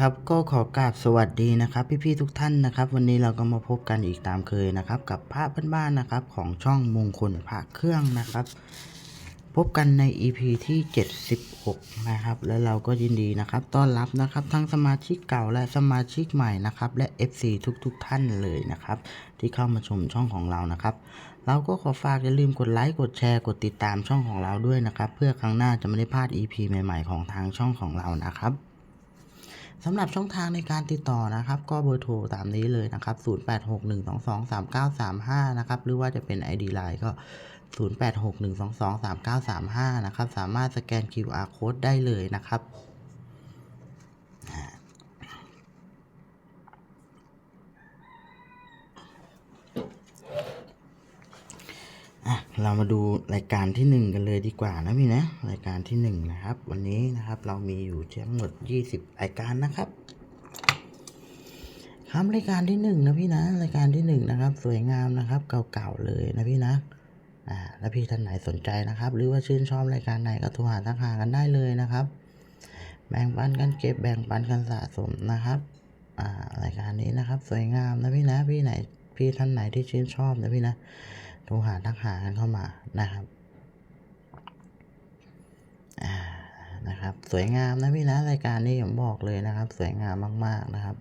ครับก็ขอกราบสวัสดีนะครับพี่ๆทุกท่านนะครับ วันนี้เราก็มาพบกันอีกตามเคยนะครับ กับพระบ้านๆนะครับของช่องมงคลพระเครื่องนะครับ พบกันใน EP ที่ 76 นะครับ แล้วเราก็ยินดีนะครับต้อนรับนะครับทั้งสมาชิกเก่าและสมาชิกใหม่นะครับ และ FC ทุกๆทท่านเลยนะครับ ที่เข้ามาชมช่องของเรานะครับ เราก็ขอฝากอย่าลืมกดไลค์กดแชร์กดติดตามช่องของเราด้วยนะครับ เพื่อครั้งหน้าจะไม่ได้พลาด EP ใหม่ ๆ ของทางช่องของเรานะครับ สำหรับช่องทางในการติดต่อนะครับ ก็เบอร์โทรตามนี้เลยนะครับ 0861223935 นะครับ หรือว่าจะเป็น ID Line ก็ 0861223935 นะครับ สามารถสแกน QR Code ได้เลยนะครับ เรามาดูรายการที่หนึ่งกันเลยดีกว่านะพี่นะรายการที่หนึ่งนะครับ วันนี้นะครับเรามีอยู่ทั้งหมด 20 รายการนะครับครับรายการที่หนึ่งนะพี่นะรายการที่หนึ่งนะครับ สวยงามนะครับ เก่าๆเลยนะพี่นะอ่าแล้วพี่ท่านไหนสนใจนะครับ หรือว่าชื่นชอบรายการไหนก็โทรหาทักหากันได้เลยนะครับ แบ่งปันกันเก็บแบ่งปันกันสะสมนะครับอ่ารายการนี้นะครับ สวยงามนะพี่นะพี่ไหนพี่ท่านไหนที่ชื่นชอบนะพี่นะ โทรหาทักหากันเข้ามานะครับอ่านะครับ สวยงามนะพี่นะรายการนี้ผมบอกเลยนะครับ สวยงามมาก ๆนะครับ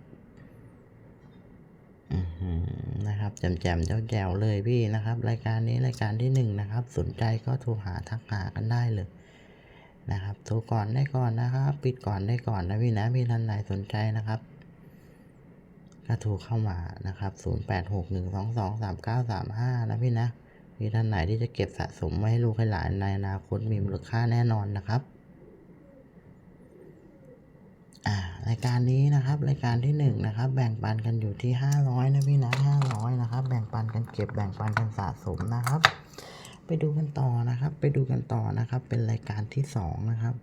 อือหือนะครับแจ่มๆแจ๋วเลยพี่นะครับ รายการนี้รายการที่หนึ่งนะครับ สนใจก็โทรหาทักหากันได้เลยนะครับโทรก่อนได้ก่อนนะครับ ปิดก่อนได้ก่อนนะพี่นะพี่ท่านไหนสนใจนะครับ ก็โทรเข้ามานะครับ0861223935 นะพี่นะ มีท่านไหนที่จะเก็บสะสมไว้ให้ลูกให้หลานในอนาคตมีมูลค่าแน่นอนนะครับอ่ารายการนี้นะครับรายการที่หนึ่งนะครับแบ่งปันกันอยู่ที่ 500 นะพี่นะ500 นะครับ แบ่งปันกันเก็บแบ่งปันกันสะสมนะครับ ไปดูกันต่อนะครับ ไปดูกันต่อนะครับ เป็นรายการที่สองนะครับ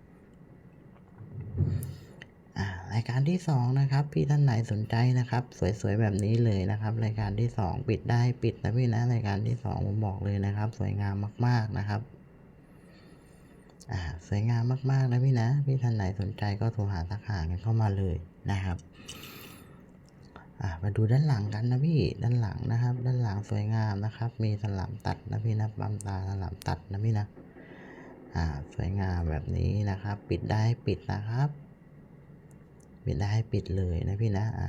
ารายการที่สองนะครับ พี่ท่านไหนสนใจนะครับ สวยๆแบบนี้เลยนะครับ รายการที่สองปิดได้ปิดนะพี่นะรายการที่สองผมบอกเลยนะครับ สวยงามมาก ๆนะครับอ่าสวยงามมากๆนะพี่นะ พี่ท่านไหนสนใจก็โทรหาทักหากันเข้ามาเลยนะครับอ่ามาดูด้านหลังกันนะพี่ด้านหลังนะครับ ด้านหลังสวยงามนะครับ มีสลัมตัดนะพี่นะปั๊มตาสลัมตัดนะพี่นะอ่าสวยงามแบบนี้นะครับ ปิดได้ปิดนะครับ ปิดได้ปิดเลยนะพี่นะอ่า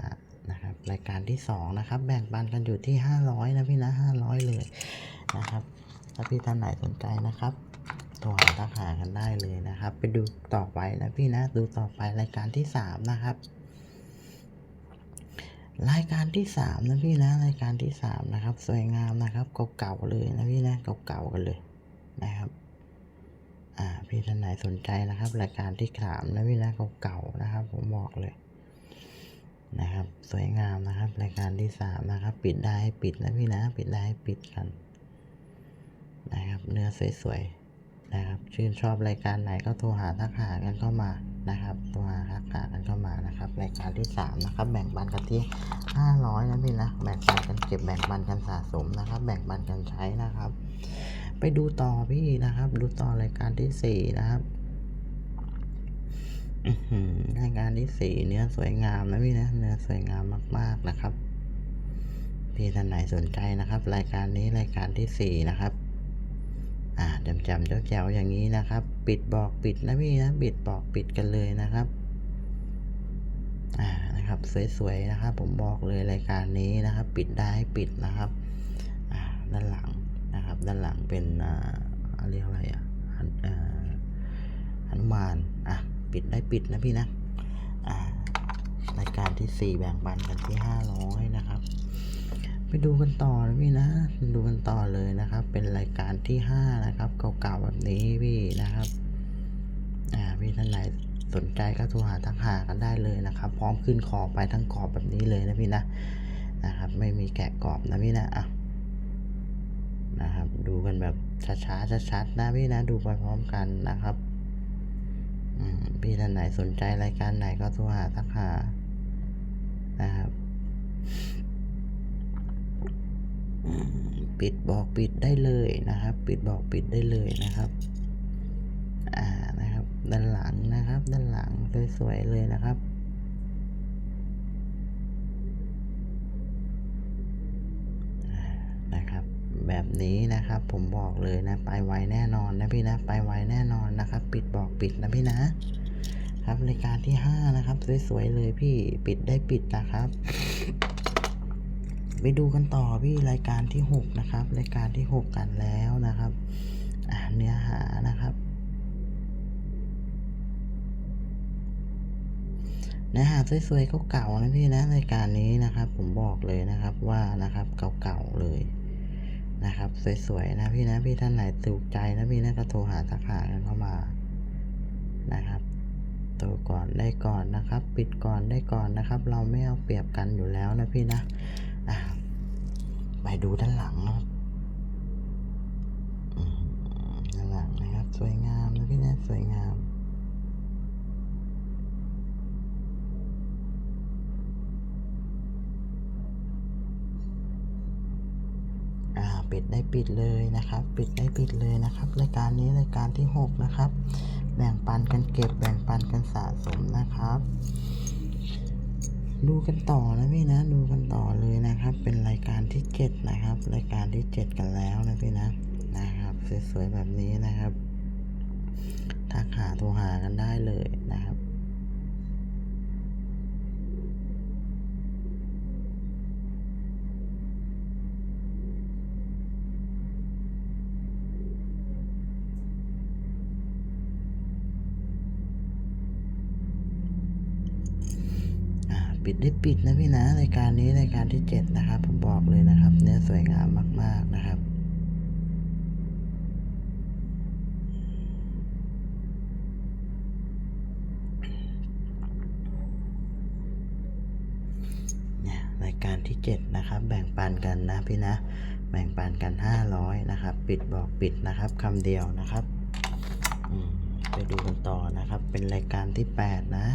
นะครับรายการที่สองนะครับ แบ่งปันกันอยู่ที่ห้าร้อยนะพี่นะห้าร้อยเลยนะครับถ้าพี่ท่านไหนสนใจนะครับโทรหาทักหากันได้เลยนะครับ ไปดูต่อไปนะพี่นะดูต่อไปรายการที่สามนะครับ รายการที่สามนะพี่นะรายการที่สามนะครับ สวยงามนะครับเก่าๆเลยนะพี่นะเก่าๆกันเลยนะครับ อ่าพี่ท่านไหนสนใจนะครับรายการที่สามนะพี่นะเก่าๆนะครับ ผมบอกเลยนะครับ สวยงามนะครับ รายการที่สามนะครับ ปิดได้ให้ปิดนะพี่นะปิดได้ให้ปิดกันนะครับ เนื้อสวยๆนะครับ ชื่นชอบรายการไหนก็โทรหาทักหากันเข้ามานะครับโทรหาทักหากันเข้ามานะครับ รายการที่สามนะครับ แบ่งปันกันที่ห้าร้อยนะพี่นะแบ่งปันกันเก็บแบ่งปันกันสะสมนะครับ แบ่งปันกันใช้นะครับ ไปดูต่อพี่นะครับ ดูต่อรายการที่สี่นะครับรายการที่สี่เนื้อสวยงามนะพี่นะเนื้อสวยงามมาก ๆนะครับ พี่ท่านไหนสนใจนะครับ รายการนี้รายการที่สี่นะครับ อ่าจำจำเจ้าแจ๋วอย่างนี้นะครับ ปิดบอกปิดนะพี่นะปิดบอกปิดกันเลยนะครับ อ่านะครับ สวยๆนะครับ ผมบอกเลยรายการนี้นะครับ ปิดได้ปิดนะครับ อ่าด้านหลัง นะครับ ด้านหลังเป็นอ่าเรียกอะไรอะหันุมานอะปิดได้ปิดนะพี่นะอ่ารายการที่สี่แบ่งปันกันที่ห้าร้อยนะครับ ไปดูกันต่อนะพี่นะ ดูกันต่อเลยนะครับ เป็นรายการที่ห้านะครับ เก่าๆแบบนี้พี่นะครับ อ่าพี่ท่านไหนสนใจก็โทรหาทักหากันได้เลยนะครับ พร้อมขึ้นขอบไปทั้งขอบแบบนี้เลยนะพี่นะ นะครับ ไม่มีแกะกรอบนะพี่นะ อะ นะครับ ดูกันแบบช้าๆชัดๆนะพี่นะดูไปพร้อมกันนะครับพี่ท่านไหนสนใจรายการไหนก็โทรหาสักหานะครับปิดบอกปิดได้เลยนะครับ ปิดบอกปิดได้เลยนะครับอ่านะครับ ด้านหลังนะครับ ด้านหลังสวยๆเลยนะครับนะครับ แบบนี้นะครับ ผมบอกเลยนะ ไปไวแน่นอนนะพี่นะ ไปไวแน่นอนนะครับ ปิดบอกปิดนะพี่นะ ครับรายการที่ห้านะครับ สวยๆเลยพี่ปิดได้ปิดนะครับ ไปดูกันต่อพี่รายการที่หกนะครับ รายการที่หกกันแล้วนะครับอ่าเนื้อหานะครับเนื้อหาสวยๆเก่าๆนะพี่นะรายการนี้นะครับ ผมบอกเลยนะครับว่านะครับเก่าๆเลย นะครับ สวยๆนะพี่นะพี่ท่านไหนถูกใจนะพี่นะก็โทรหาทักหากันเข้ามานะครับโทรก่อนได้ก่อนนะครับ ปิดก่อนได้ก่อนนะครับ เราไม่เอาเปรียบกันอยู่แล้วนะพี่นะอะไปดูด้านหลังนะครับด้านหลังนะครับ สวยงามนะพี่นะสวยงาม อ่า ปิดได้ปิดเลยนะครับ ปิดได้ปิดเลยนะครับ รายการนี้รายการที่หกนะครับ แบ่งปันกันเก็บแบ่งปันกันสะสมนะครับ ดูกันต่อนะพี่นะ ดูกันต่อเลยนะครับ เป็นรายการที่เจ็ดนะครับ รายการที่เจ็ดกันแล้วนะพี่นะนะครับสวยๆแบบนี้นะครับทักหาโทรหากันได้เลยนะครับ อ่า ปิดได้ปิดนะพี่นะรายการนี้รายการที่เจ็ดนะครับ ผมบอกเลยนะครับเนื้อสวยงามมาก ๆนะครับเนี่ยรายการที่เจ็ดนะครับ แบ่งปันกันนะพี่นะ แบ่งปันกันห้าร้อยนะครับ ปิดบอกปิดนะครับคำเดียวนะครับไปดูกันต่อนะครับ เป็นรายการที่แปดนะ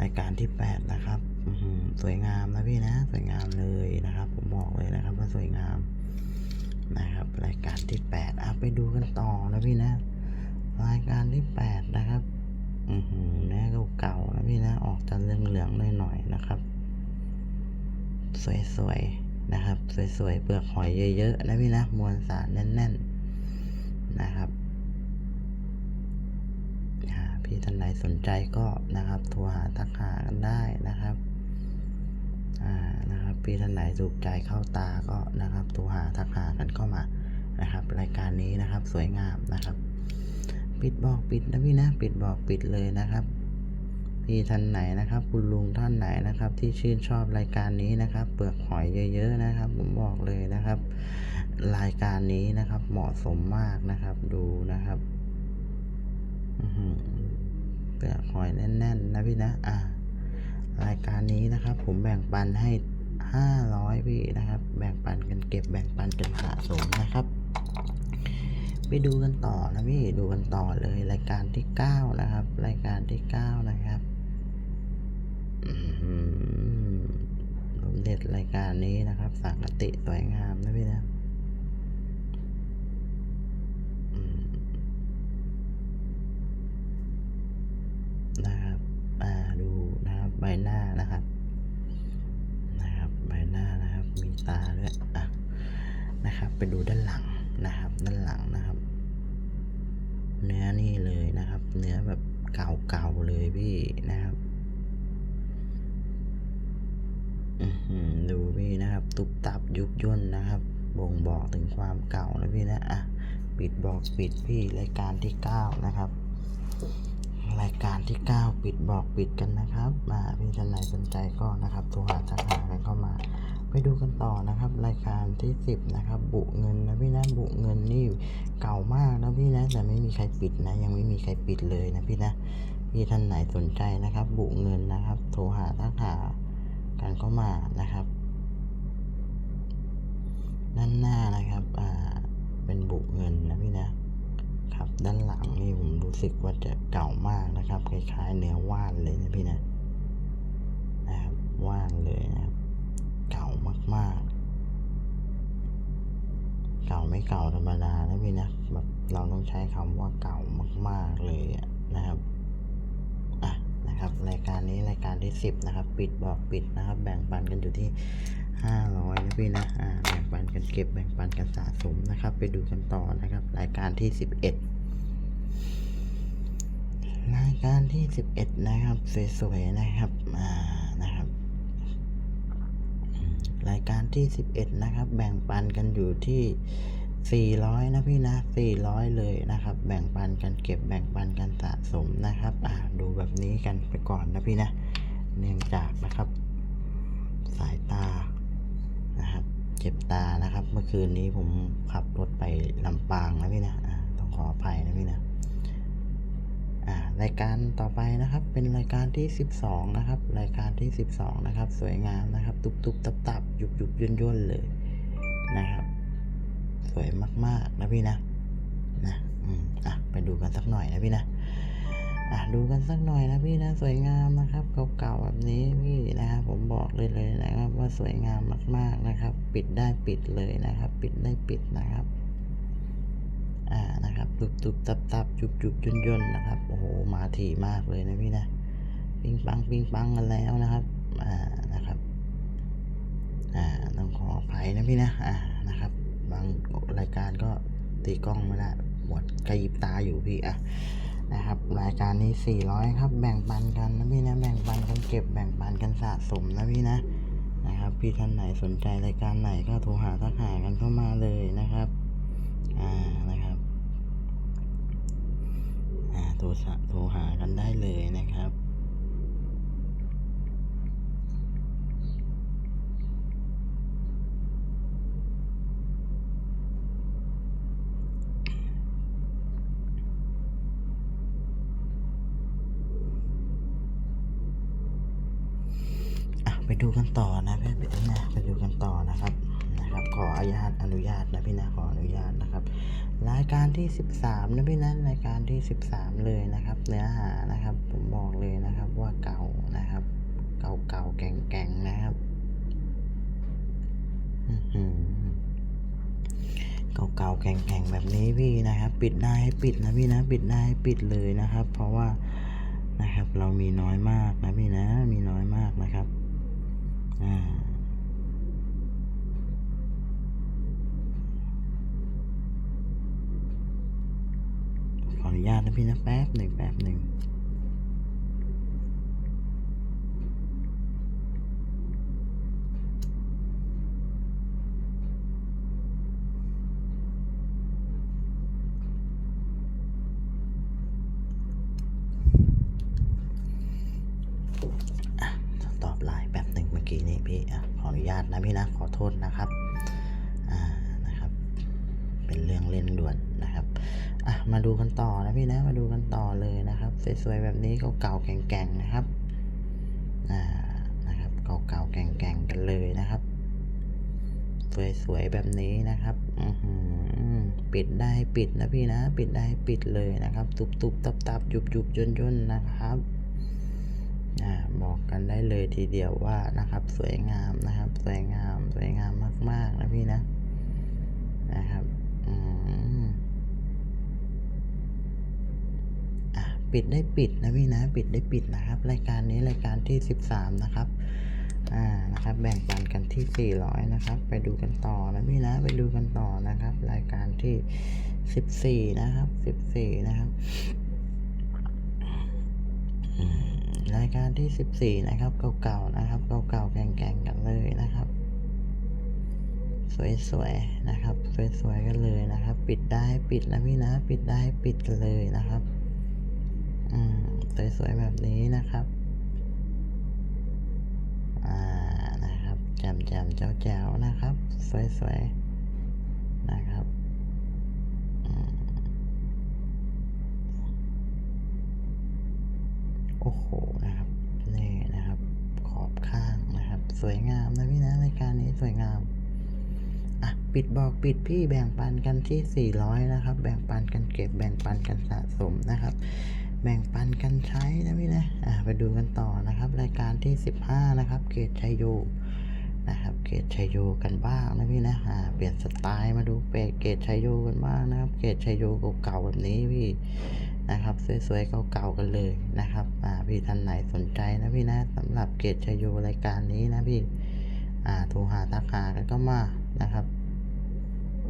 รายการที่แปดนะครับ สวยงามนะพี่นะสวยงามเลยนะครับ ผมบอกเลยนะครับ ว่าสวยงามนะครับ รายการที่แปดอะไปดูกันต่อนะพี่นะ รายการที่แปดนะครับอือหือเนื้อเก่าๆนะพี่นะออกจะเหลืองๆหน่อยๆนะครับ สวยๆนะครับ สวยๆเปลือกหอยเยอะๆนะพี่นะมวลสารแน่น ๆนะครับพี่ท่านไหนสนใจก็นะครับโทรหาทักหากันได้นะครับ นะครับพี่ท่านไหนถูกใจเข้าตาก็นะครับโทรหาทักหากันเข้ามานะครับ รายการนี้นะครับสวยงามนะครับ ปิดบอกปิดนะพี่นะปิดบอกปิดเลยนะครับ พี่ท่านไหนนะครับ คุณลุงท่านไหนนะครับ ที่ชื่นชอบรายการนี้นะครับ เปลือกหอยเยอะ ๆนะครับ ผมบอกเลยนะครับ รายการนี้นะครับเหมาะสมมากนะครับดูนะครับเปลือกหอยแน่นๆนะพี่นะอ่า รายการนี้นะครับ ผมแบ่งปันให้ห้าร้อยพี่นะครับ แบ่งปันกันเก็บแบ่งปันกันสะสมนะครับ ไปดูกันต่อนะพี่ดูกันต่อเลยรายการที่เก้านะครับ รายการที่เก้านะครับอืมผมเด็ดรายการนี้นะครับสังกติสวยงามนะพี่นะอืม นะครับ อ่า ดูนะครับ ใบหน้านะครับนะครับ ใบหน้านะครับ มีตาด้วยอะนะครับ ไปดูด้านหลังนะครับ ด้านหลังนะครับ เนื้อนี่เลยนะครับ เนื้อแบบเก่าๆเลยพี่นะครับอือหือดูพี่นะครับ ตุบตับยุบย่นนะครับบ่งบอกถึงความเก่านะพี่นะอะปิดบอกปิดพี่รายการที่เก้านะครับ รายการที่ 9 ปิดบอกปิดกันนะครับมาพี่ท่านไหนสนใจก็นะครับโทรหาทักหากันเข้ามา ไปดูกันต่อนะครับ รายการที่ 10 นะครับ บุเงินนะพี่นะบุเงินนี่เก่ามากนะพี่นะแต่ไม่มีใครปิดนะ ยังไม่มีใครปิดเลยนะพี่นะพี่ท่านไหนสนใจนะครับ บุเงินนะครับ โทรหาทักหากันเข้ามานะครับด้านหน้านะครับอ่าเป็นบุเงินนะพี่นะ ครับ ด้านหลังนี่ผมรู้สึกว่าจะเก่ามากนะครับคล้ายๆ เนื้อว่านเลยนะพี่นะนะครับว่านเลยนะครับ เก่ามากๆ เก่าไม่เก่าธรรมดานะพี่นะแบบเราต้องใช้คำว่าเก่ามาก ๆเลยนะครับอะนะครับรายการนี้รายการที่สิบนะครับ ปิดบอกปิดนะครับ แบ่งปันกันอยู่ที่ห้าร้อยนะพี่นะอ่าแบ่งปันกันเก็บแบ่งปันกันสะสมนะครับ ไปดูกันต่อนะครับ รายการที่สิบเอ็ด รายการที่สิบเอ็ดนะครับสวยๆนะครับอ่านะครับ รายการที่สิบเอ็ดนะครับ แบ่งปันกันอยู่ที่สี่ร้อยนะพี่นะสี่ร้อยเลยนะครับ แบ่งปันกันเก็บแบ่งปันกันสะสมนะครับ อ่าดูแบบนี้กันไปก่อนนะพี่นะ เนื่องจากนะครับ สายตานะครับ เจ็บตานะครับ เมื่อคืนนี้ผมขับรถไปลำปางนะพี่นะอ่าต้องขออภัยนะพี่นะ อ่า รายการต่อไปนะครับ เป็นรายการที่ 12 นะครับ รายการที่ 12 นะครับ สวยงามนะครับ ตุบตุบตับตับยุบยุบย่นย่นเลยนะครับ สวยมากๆนะพี่นะนะอืมอะไปดูกันสักหน่อยนะพี่นะอะดูกันสักหน่อยนะพี่นะสวยงามนะครับเก่าๆแบบนี้พี่นะครับผมบอกเลยเลยนะครับว่าสวยงามมากๆนะครับ ปิดได้ปิดเลยนะครับ ปิดได้ปิดนะครับ อ่านะครับตุบตุบตับตับจุบจุบย่นย่นนะครับโอ้โหมาถี่มากเลยนะพี่นะปิงปังปิงปังกันแล้วนะครับอ่านะครับอ่าต้องขออภัยนะพี่นะอ่านะครับบางรายการก็ตีกล้องไม่ได้หมดกระยิบตาอยู่พี่อะนะครับรายการนี้ 400 ครับ แบ่งปันกันนะพี่นะ แบ่งปันกันเก็บ แบ่งปันกันสะสมนะพี่นะ นะครับ พี่ท่านไหนสนใจรายการไหนก็โทรหาทักหากันเข้ามาเลยนะครับ อ่านะครับ อ่า โทรโทรหากันได้เลยนะครับ ไปดูกันต่อนะเพี่พี่นะไปดูกันต่อนะครับ นะครับ ขออนุญาตอนุญาตนะพี่นะขออนุญาตนะครับ รายการที่ 13 นะพี่นะรายการที่ 13 เลยนะครับ เนื้อหานะครับผมบอกเลยนะครับว่าเก่านะครับ เก่าเก่าแก่งแก่งนะครับอื้อหือเก่าๆแก่งแก่งๆแบบนี้พี่นะครับ ปิดได้ให้ปิดนะพี่นะ ปิดได้ให้ปิดเลยนะครับ เพราะว่านะครับเรามีน้อยมากนะพี่นะ มีน้อยมากนะครับ อ่า ข ออนุญาตนะพี่นะแป๊บหนึ่งแป๊บหนึ่ง นี้เก่าๆแก่งๆนะครับอ่านะครับเก่าๆแก่งๆกันเลยนะครับ สวยๆแบบนี้นะครับอือหือปิดได้ปิดนะพี่นะ ปิดได้ปิดเลยนะครับ ตุบๆตับๆยุบๆย่นๆนะครับอ่าบอกกันได้เลยทีเดียวว่านะครับสวยงามนะครับ สวยงามสวยงามมากๆนะพี่นะนะครับอืมอะ ปิดได้ปิดนะพี่นะปิดได้ปิดนะครับ รายการนี้รายการที่สิบสามนะครับอ่านะครับ แบ่งปันกันที่สี่ร้อยนะครับ ไปดูกันต่อนะพี่นะไปดูกันต่อนะครับ รายการที่สิบสี่นะครับสิบสี่นะครับรายการที่สิบสี่นะครับ เก่าๆนะครับ เก่าๆแก่งๆกันเลยนะครับ สวยๆนะครับ สวยๆกันเลยนะครับ ปิดได้ปิดนะพี่นะ ปิดได้ปิดกันเลยนะครับ สวยๆแบบนี้นะครับ อ่า นะครับแจ่มๆแจ๋วๆนะครับ สวยๆ นะครับอโอ้โห นะครับ นี่นะครับ ขอบข้างนะครับ สวยงามนะพี่นะรายการนี้สวยงาม อะ ปิดบอกปิดพี่แบ่งปันกันที่ 400 นะครับ แบ่งปันกันเก็บแบ่งปันกันสะสมนะครับ แบ่งปันกันใช้นะพี่นะอะไปดูกันต่อนะครับ รายการที่ 15 นะครับเกตชัยโยนะครับเกตชัยโยกันบ้างนะพี่นะอ่าเปลี่ยนสไตล์มาดูเปเกตชัยโยกันบ้างนะครับ เกตชัยโยเก่าๆแบบนี้พี่นะครับสวยๆเก่าๆกันเลยนะครับอ่าพี่ท่านไหนสนใจนะพี่นะสำหรับเกตชยโยรายการนี้นะพี่อ่าโทรหาทักหากันก็มานะครับ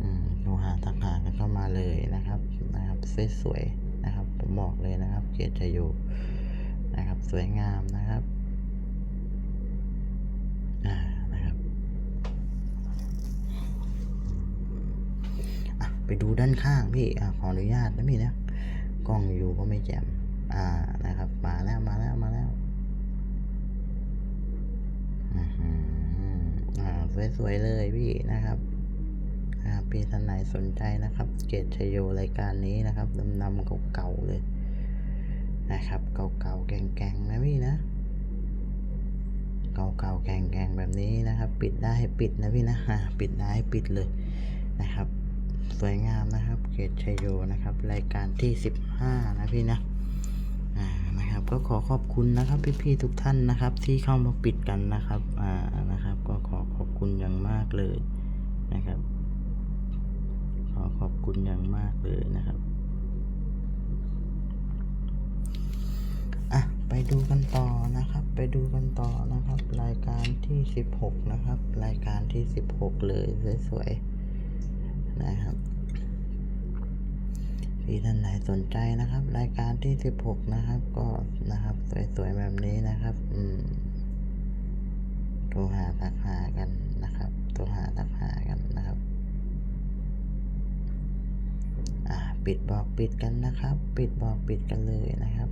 อืมโทรหาทักหากันก็มาเลยนะครับนะครับสวยๆ ผมบอกเลยนะครับ เกียรติชโยนะครับ สวยงามนะครับนะครับ ไปดูด้านข้างพี่อขออนุญาตนะพี่นะกล้องอยู่ก็ไม่แจ่มอ่านะครับ มาแล้วมาแล้วมาแล้วอือหืออ่าสวยๆเลยพี่นะครับ พี่ท่านไหนสนใจนะครับ เกตชโยรายการนี้นะครับดำๆเก่าๆเลยนะครับ เก่าๆแก่งๆนะพี่นะเก่าๆแก่งๆแบบนี้นะครับ ปิดได้ให้ปิดนะพี่นะปิดได้ให้ปิดเลยนะครับ สวยงามนะครับ เกตชโยนะครับ รายการที่ 15 นะพี่นะนะครับก็ขอขอบคุณนะครับพี่ๆทุกท่านนะครับที่เข้ามาปิดกันนะครับอ่านะครับ ก็ขอขอบคุณอย่างมากเลยนะครับ อขอบคุณอย่างมากเลยนะครับ อะ ไปดูกันต่อนะครับ ไปดูกันต่อนะครับ รายการที่ 16 นะครับ รายการที่ 16 เลยสวยๆนะครับพี่ท่านไหนสนใจนะครับ รายการที่ 16 นะครับ ก็นะครับ สวยๆแบบนี้นะครับ อืมโทรหาทักหากันนะครับโทรหาทักหากันนะครับ อ่า ปิดบอกปิดกันนะครับ ปิดบอกปิดกันเลยนะครับ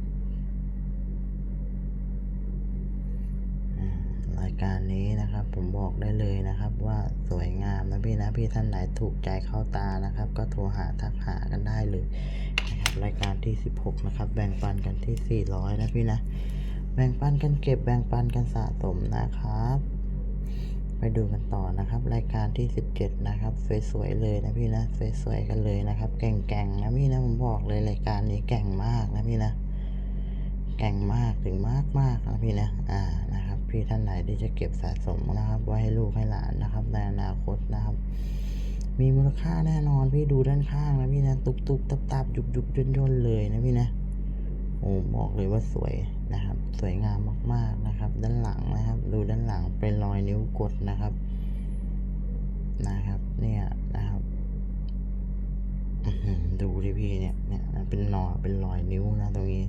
รายการนี้นะครับผมบอกได้เลยนะครับว่าสวยงามนะพี่นะพี่ท่านไหนถูกใจเข้าตานะครับ ก็โทรหาทักหากันได้เลยนะครับรายการที่ 16 นะครับ แบ่งปันกันที่ 400 นะพี่นะ แบ่งปันกันเก็บแบ่งปันกันสะสมนะครับ ไปดูกันต่อนะครับ รายการที่ 17 นะครับสวยๆเลยนะพี่นะสวยๆกันเลยนะครับแก่งๆนะพี่นะผมบอกเลยรายการนี้แก่งมากนะพี่นะแก่งมากถึงมากมากนะพี่นะอ่านะครับ พี่ท่านไหนที่จะเก็บสะสมนะครับไว้ให้ลูกให้หลานนะครับในอนาคตนะครับ มีมูลค่าแน่นอนพี่ดูด้านข้างนะพี่นะตุบตุบตับตับยุบยุบย่นย่นเลยนะพี่นะโอ้บอกเลยว่าสวย นะครับ สวยงามมากๆนะครับ ด้านหลังนะครับ ดูด้านหลังเป็นรอยนิ้วกดนะครับ นะครับ เนี่ยนะครับดูดิพี่เนี่ยเนี่ยเป็นรอยเป็นรอยนิ้วนะตรงนี้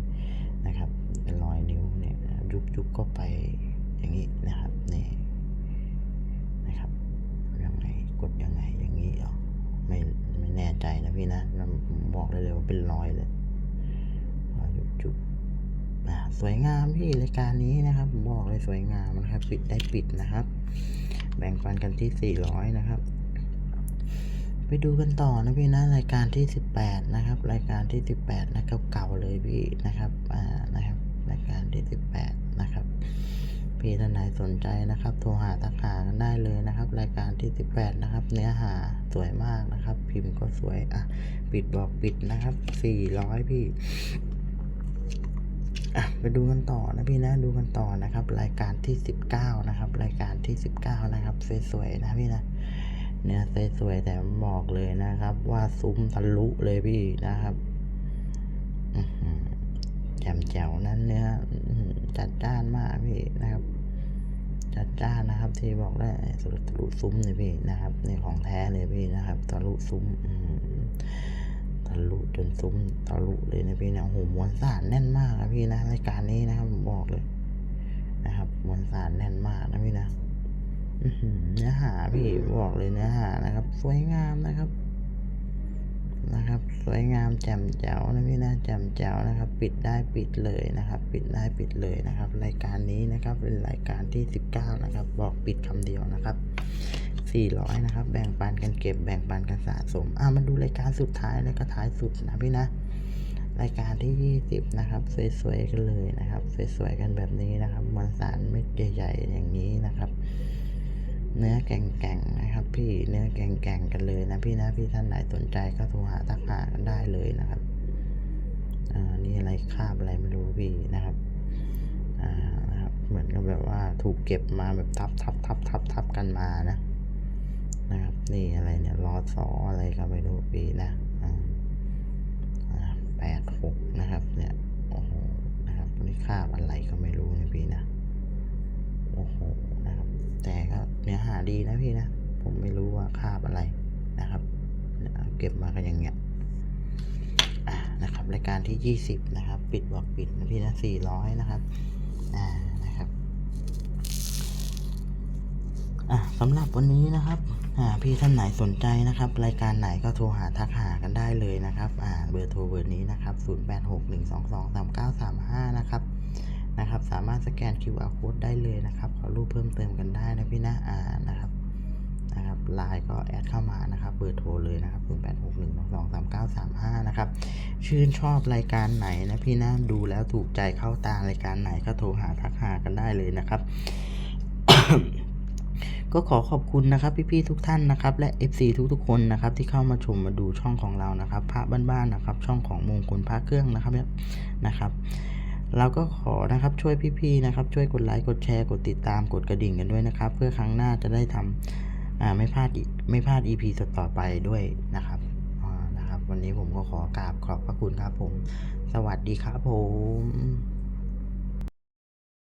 นะครับ เป็นรอยนิ้วเนี่ยยุบยุบก็ไปอย่างนี้นะครับนี่นะครับยังไงกดยังไงอย่างนี้เหรอไม่ไม่แน่ใจนะพี่นะบอกได้เลยว่าเป็นรอยเลยรอยยุบยุบ สวยงามพี่รายการนี้นะครับผมบอกเลยสวยงามนะครับ ปิดได้ปิดนะครับ แบ่งปันกันที่ 400 นะครับ ไปดูกันต่อนะพี่นะรายการที่ 18 นะครับ รายการที่ 18 นะเก่าๆเลยพี่นะครับอ่านะครับ รายการที่ 18 นะครับพี่ท่านไหนสนใจนะครับ โทรหาทักหากันได้เลยนะครับ รายการที่ 18 นะครับ เนื้อหาสวยมากนะครับ พิมพ์ก็สวยอะปิดบอกปิดนะครับ 400 พี่ อะไปดูกันต่อนะพี่นะดูกันต่อนะครับ รายการที่ 19 นะครับ รายการที่ 19 นะครับสวยๆนะพี่นะเนื้อสวยๆแต่บอกเลยนะครับ ว่าซุ้มทะลุเลยพี่นะครับแจ่มแจ๋วนั้นเนื้อจัดจ้านมากพี่นะครับ จัดจ้านนะครับ ที่บอกได้ทะลุซุ้มเลยพี่นะครับนี่ของแท้เลยพี่นะครับทะลุซุ้มอื ทะลุจนซุ้มทะลุเลยนะพี่นะโอ้โหมวลสารแน่นมากนะพี่นะรายการนี้นะครับผมบอกเลย นะครับมวลสารแน่นมากนะพี่นะเนื้อหาพี่บอกเลยเนื้อหานะครับ สวยงามนะครับ นะครับ สวยงามแจ่มแจ๋วนะพี่นะแจ่มแจ๋วนะครับ ปิดได้ปิดเลยนะครับ ปิดได้ปิดเลยนะครับ รายการนี้นะครับ เป็นรายการที่ 19 นะครับ บอกปิดคำเดียวนะครับ 400 นะครับ แบ่งปันกันเก็บ แบ่งปันกันสะสม อะมาดูรายการสุดท้ายแล้วก็ท้ายสุดนะพี่นะ รายการที่ 20 นะครับ สวยๆกันเลยนะครับ สวยๆกันแบบนี้นะครับมวลสารเม็ดใหญ่ๆอย่างนี้นะครับ เนื้อแก่งๆนะครับ พี่ เนื้อแก่งๆกันเลยนะพี่นะ พี่ท่านไหนสนใจก็โทรหาทักหากันได้เลยนะครับ อ่า นี่อะไรคาบอะไรไม่รู้พี่นะครับ อ่า นะครับ เหมือนกับแบบว่าถูกเก็บมาแบบทับทับทับทับทับกันมานะ นะครับ นี่อะไรเนี่ยรอสออะไรก็ไม่รู้พี่นะอ่าแปดหกนะครับ เนี่ย โอ้โห นะครับนี่คาบอะไรก็ไม่รู้นะพี่นะ โอ้โห นะครับ แต่ก็เนื้อหาดีนะพี่นะ ผมไม่รู้ว่าคาบอะไรนะครับเเก็บมากันอย่างเงี้ยอ่านะครับ รายการที่ 20 นะครับ ปิดบอกปิดนะพี่นะ400 นะครับ อ่า นะครับ อะสำหรับวันนี้นะครับ อ่าพี่ท่านไหนสนใจนะครับ รายการไหนก็โทรหาทักหากันได้เลยนะครับอ่าเบอร์โทรเบอร์นี้นะครับ 0861223935 นะครับนะครับสามารถสแกน QR code ได้เลยนะครับขอรูปเพิ่มเติมกันได้นะพี่นะอ่านะครับนะครับไลน์ก็แอดเข้ามานะครับเบอร์โทรเลยนะครับ0861223935 นะครับชื่นชอบรายการไหนนะพี่นะดูแล้วถูกใจเข้าตารายการไหนก็โทรหาทักหากันได้เลยนะครับ ก็ขอขอบคุณนะครับพี่ๆทุกท่านนะครับและ FC ทุกๆคนนะครับที่เข้ามาชมมาดูช่องของเรานะครับพระบ้านๆนะครับ ช่องของมงคลพระเครื่องนะครับนะครับเราก็ขอนะครับช่วยพี่ๆนะครับ ช่วยกดไลค์กดแชร์กดติดตามกดกระดิ่งกันด้วยนะครับ เพื่อครั้งหน้าจะได้ทำอ่าไม่พลาดอีไม่พลาด EP ต่อๆไปด้วยนะครับอ่านะครับ วันนี้ผมก็ขอกราบขอบพระคุณครับผม สวัสดีครับผม